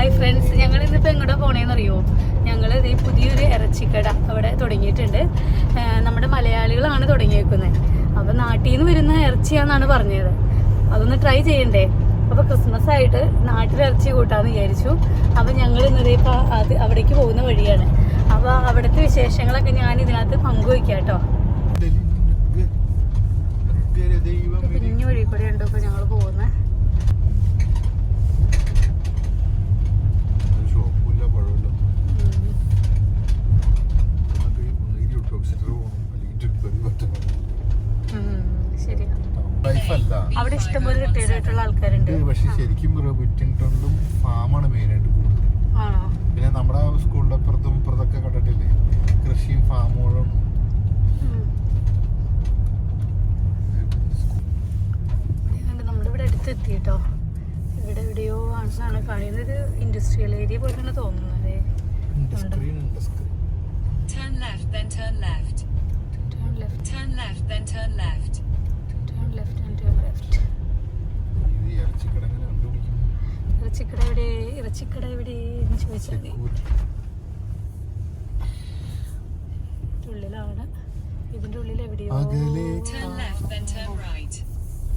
Hi friends ഞങ്ങൾ ഇന്നിപ്പോൾ എങ്ങോട്ടാ പോണേന്ന് അറിയോ ഞങ്ങൾ ഈ പുതിയൊരു ഇറച്ചിക്കട അവിടെ തുടങ്ങിയിട്ടുണ്ട്. നമ്മുടെ മലയാളികളാണ് തുടങ്ങിയേക്കുന്നത് അപ്പോൾ നാട്ടിൽ നിന്ന് വരുന്ന ഇറച്ചിയാന്നാണ് പറഞ്ഞത്. അതൊന്ന് ട്രൈ ചെയ്യണ്ടേ? അപ്പോൾ ക്രിസ്മസ് ആയിട്ട് നാട്ടിൽ ഇറച്ചി കൂട്ടാന്ന് വിചാരിച്ചു. അപ്പം ഞങ്ങൾ ഇന്നലെ ഇപ്പോൾ അത് അവിടേക്ക് പോകുന്ന വഴിയാണ്. അപ്പോൾ അവിടുത്തെ വിശേഷങ്ങളൊക്കെ ഞാൻ ഇതിനകത്ത് പങ്കുവയ്ക്കാം കേട്ടോ കുഞ്ഞു വഴി കൂടെ ഉണ്ടോ ഇപ്പൊ അവിടെ ഇഷ്ടംപോലെ റിട്ടയർഡ് ആയിട്ടുള്ള ആൾക്കാരുണ്ട് പക്ഷെ ശരിക്കും വിറ്റിംഗ്ടണിലും ഫാമാണ് മെയിനായിട്ട് കൂടുതൽ ആണോ? പിന്നെ നമ്മുടെ സ്കൂളിന്റെ അപ്പുറത്തും ഇപ്പുറത്തൊക്കെ കണ്ടിട്ടില്ലേ? കൃഷിയും ഫാമുകളും. നമ്മളിവിടെ അടുത്തെത്തി കേട്ടോ. ഇവിടെ എവിടെയോ ആണെന്നാണ് ഒരു ഇൻഡസ്ട്രിയൽ ഏരിയ പോലെയാണ് തോന്നുന്നത്. Turn left, then turn left. Turn left Turn left, then turn left. Left and turn left ഇറച്ചിക്കട എവിടെ? ഇറച്ചിക്കട എവിടെ എന്ന് ചോദിച്ചാൽ മതി. ഉള്ളിലാണ്. ഇതിന്റെ ഉള്ളിൽ എവിടെയോ അകലെ left, then turn right.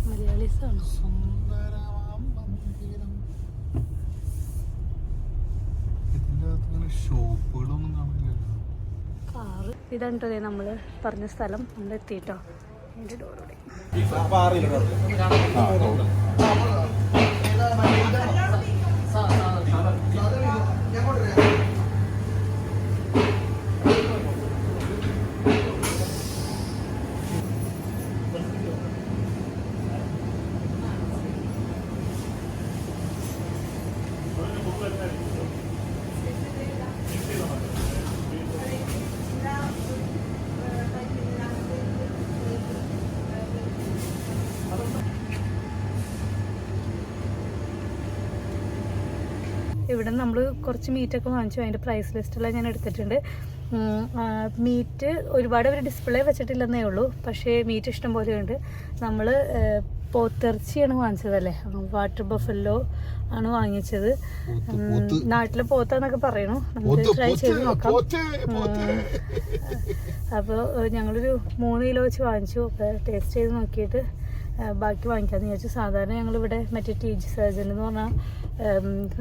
Malayalis ആണോ സുന്ദരമാം മന്ദിരം. ഇതിന്റെ അകത്ത് ഇങ്ങനെ ഷോപ്പുകളൊന്നും കാണില്ലല്ലോ. കാറ്. ഇതാണ് നമ്മൾ നമ്മൾ പറഞ്ഞ സ്ഥലം. നമ്മൾ എത്തിയിട്ടോ അതിന്റെ ഡോറോടെ ഇവിടെ നമ്മൾ കുറച്ച് മീറ്റൊക്കെ വാങ്ങിച്ചു. അതിന്റെ പ്രൈസ് ലിസ്റ്റെല്ലാം ഞാൻ എടുത്തിട്ടുണ്ട്. മീറ്റ് ഒരുപാട് അവർ ഡിസ്പ്ലേ വെച്ചിട്ടില്ലെന്നേ ഉള്ളൂ. പക്ഷേ മീറ്റ് ഇഷ്ടം പോലെ ഉണ്ട് നമ്മൾ പോത്തിറച്ചിയാണ് വാങ്ങിച്ചതല്ലേ? വാട്ടർ ബഫല്ലോ ആണ് വാങ്ങിച്ചത്. നാട്ടിലെ പോത്താന്നൊക്കെ പറയണു. നമുക്ക് ട്രൈ ചെയ്ത് നോക്കാം. അപ്പോൾ ഞങ്ങളൊരു മൂന്ന് കിലോ വെച്ച് വാങ്ങിച്ചു. അപ്പോൾ ടേസ്റ്റ് ചെയ്ത് നോക്കിയിട്ട് ബാക്കി വാങ്ങിക്കാമെന്ന് വിചാരിച്ചു. സാധാരണ ഞങ്ങളിവിടെ മറ്റേ ടി ജി സർജൻ എന്ന് പറഞ്ഞാൽ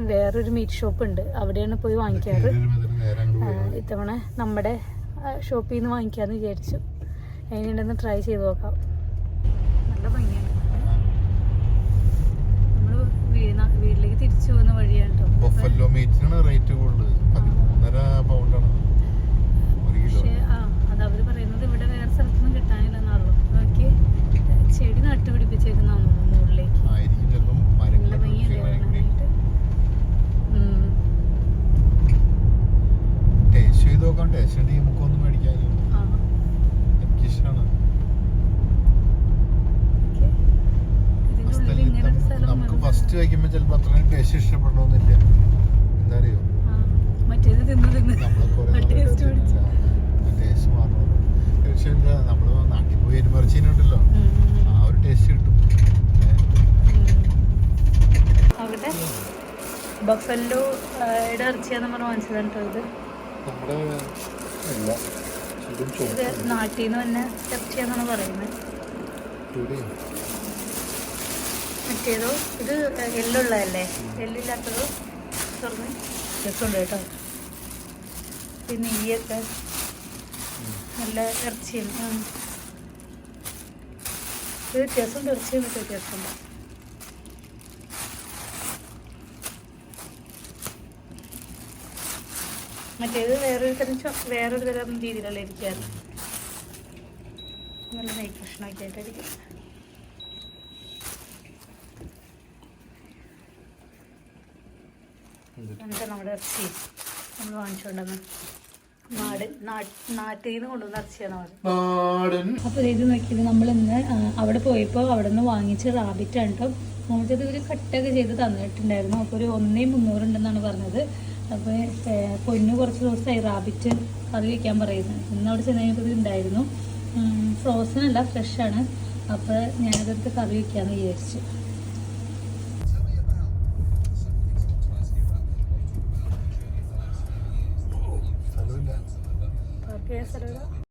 വേറൊരു മീറ്റ് ഷോപ്പ് ഉണ്ട്. അവിടെയാണ് പോയി വാങ്ങിക്കാറ്. ഇത്തവണ നമ്മുടെ ഷോപ്പിൽ നിന്ന് വാങ്ങിക്കാമെന്ന് വിചാരിച്ചു. അതിനുണ്ടെന്ന് ട്രൈ ചെയ്ത് നോക്കാം. നല്ല ഭംഗിയാണ്. നമ്മൾ വീട്ടിലേക്ക് തിരിച്ചു പോകുന്ന വഴിയാണ് കേട്ടോ റേറ്റ് കൂടുതൽ പൗണ്ടാണ് ഒരു കിലോ പക്ഷേ ആ അത് അവർ പറയുന്നത് ഇവിടെ വേറെ സ്ഥലത്തൊന്നും കിട്ടാനില്ലെന്നാണല്ലോ നോക്കി ചെടി നട്ടുപിടിപ്പിച്ചേക്കുന്നതാണ് മുകളിലേക്ക് ആയിരിക്കും ചിലപ്പം നല്ല മരങ്ങളൊക്കെ ഭംഗിയല്ലേ വെച്ചിരിക്കണായിരിക്കും. കാണാനായിട്ട് ഉം. ടേസ്റ്റ് ചെയ്ത് നോക്കാം ടേസ്റ്റ് ഉണ്ടെങ്കിൽ നമുക്കൊന്നും മേടിക്കാനും ആ, എനിക്കിഷ്ടമാണ് ഓക്കേ. ഇതിന്റെ ഉള്ളിൽ ഇങ്ങനെ ഒരു സ്ഥലം നമുക്ക് ഉണ്ട്. ഫസ്റ്റ് കഴിക്കുമ്പോൾ ചിലപ്പോൾ അത്രയും ടേസ്റ്റ് ഇഷ്ടപ്പെടണമെന്നില്ല എന്താ അറിയോ ടേസ്റ്റ് മാറണം. തീർച്ചയായും നമ്മൾ നാട്ടിൽ പോയി ആ ഒരു ടേസ്റ്റ് കിട്ടും. ബഫല്ലോ പറഞ്ഞ് വാങ്ങിച്ചതാണ് ഇത്. ഇത് നാട്ടിൽ നിന്ന് തന്നെ ഇറച്ചിയാന്നാണ് പറയുന്നത് മറ്റേതോ? ഇത് എല്ലുള്ളതല്ലേ? എല്ലില്ലാത്തതോ? തുറന്ന് രസമുണ്ട് കേട്ടോ. പിന്നെ നെയ്യൊക്കെ. നല്ല ഇറച്ചിയാണ് ആ. ഇത് വ്യത്യാസമുണ്ട്. ഇറച്ചിയും മറ്റേ വ്യത്യാസമുണ്ട്. മറ്റേത് വേറൊരു തരം വേറൊരു തരം രീതിയിലുള്ള ഇരിക്കാറ്. നല്ല നെയ് ആയിട്ടായിരിക്കും. എന്നിട്ട് നമ്മുടെ ഇറച്ചി നമ്മൾ വാങ്ങിച്ചുകൊണ്ടുവന്ന് നാട് നാട്ടിൽ നിന്ന് കൊണ്ടുവന്ന ഇറച്ചിയാണ് നാടൻ. അപ്പോൾ ഇത് നോക്കിയത് നമ്മൾ ഇന്ന് അവിടെ പോയപ്പോൾ അവിടെ നിന്ന് വാങ്ങിച്ച റാബിറ്റ് ആണ് കേട്ടോ. നമുക്കത് ഒരു കട്ടൊക്കെ ചെയ്ത് തന്നിട്ടുണ്ടായിരുന്നു. അപ്പോൾ ഒരു ഒന്നേ മുന്നൂറുണ്ടെന്നാണ് പറഞ്ഞത്. അപ്പോൾ പൊന്നു കുറച്ച് ദിവസമായി റാബിറ്റ് കറി വയ്ക്കാൻ പറയുന്നത് ഇന്ന് അവിടെ ചെന്ന് കഴിഞ്ഞപ്പോൾ ഉണ്ടായിരുന്നു. ഫ്രോസൺ അല്ല ആണ്. അപ്പോൾ ഞാനതെടുത്ത് കറി വയ്ക്കാമെന്ന് വിചാരിച്ചു. എവിടെയാ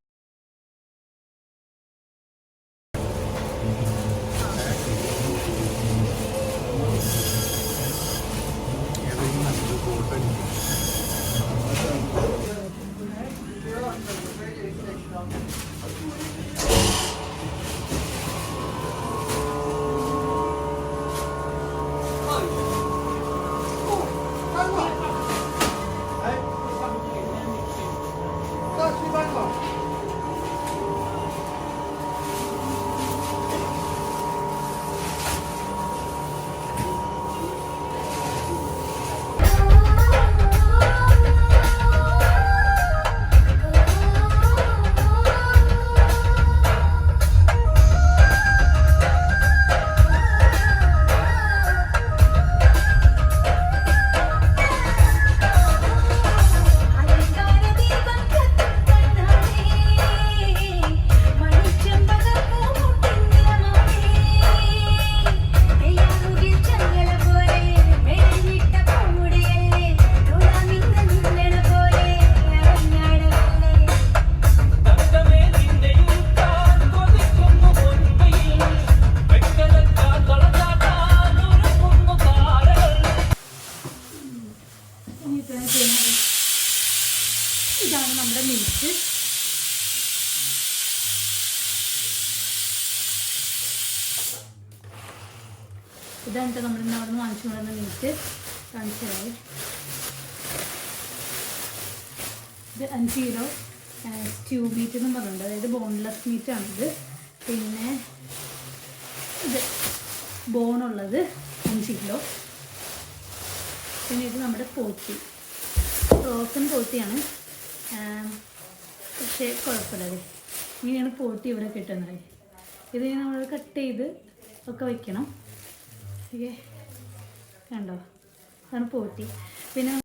ഇതാണ് നമ്മൾ ഇന്ന് അവിടെ നിന്ന് വാങ്ങിച്ചു കൊണ്ടുവന്ന കാണിച്ചു കാണിച്ചതായി ഇത് അഞ്ച് കിലോ സ്റ്റ്യൂ മീറ്റ് എന്നും പറഞ്ഞുണ്ട് അതായത് ബോൺലെസ് മീറ്റ് ആണിത്. പിന്നെ ഇത് ബോണുള്ളത് അഞ്ച് കിലോ. പിന്നെ ഇത് നമ്മുടെ പോത്തി. ഫ്രോസൺ പോത്തിയാണ്. പക്ഷേ കുഴപ്പമില്ല ഇങ്ങനെയാണ് പോത്തി ഇവിടെ കിട്ടുന്നത്. ഇത് നമ്മൾ കട്ട് ചെയ്ത് ഒക്കെ ഓക്കെ കണ്ടോ? അതാണ് പോട്ടി പിന്നെ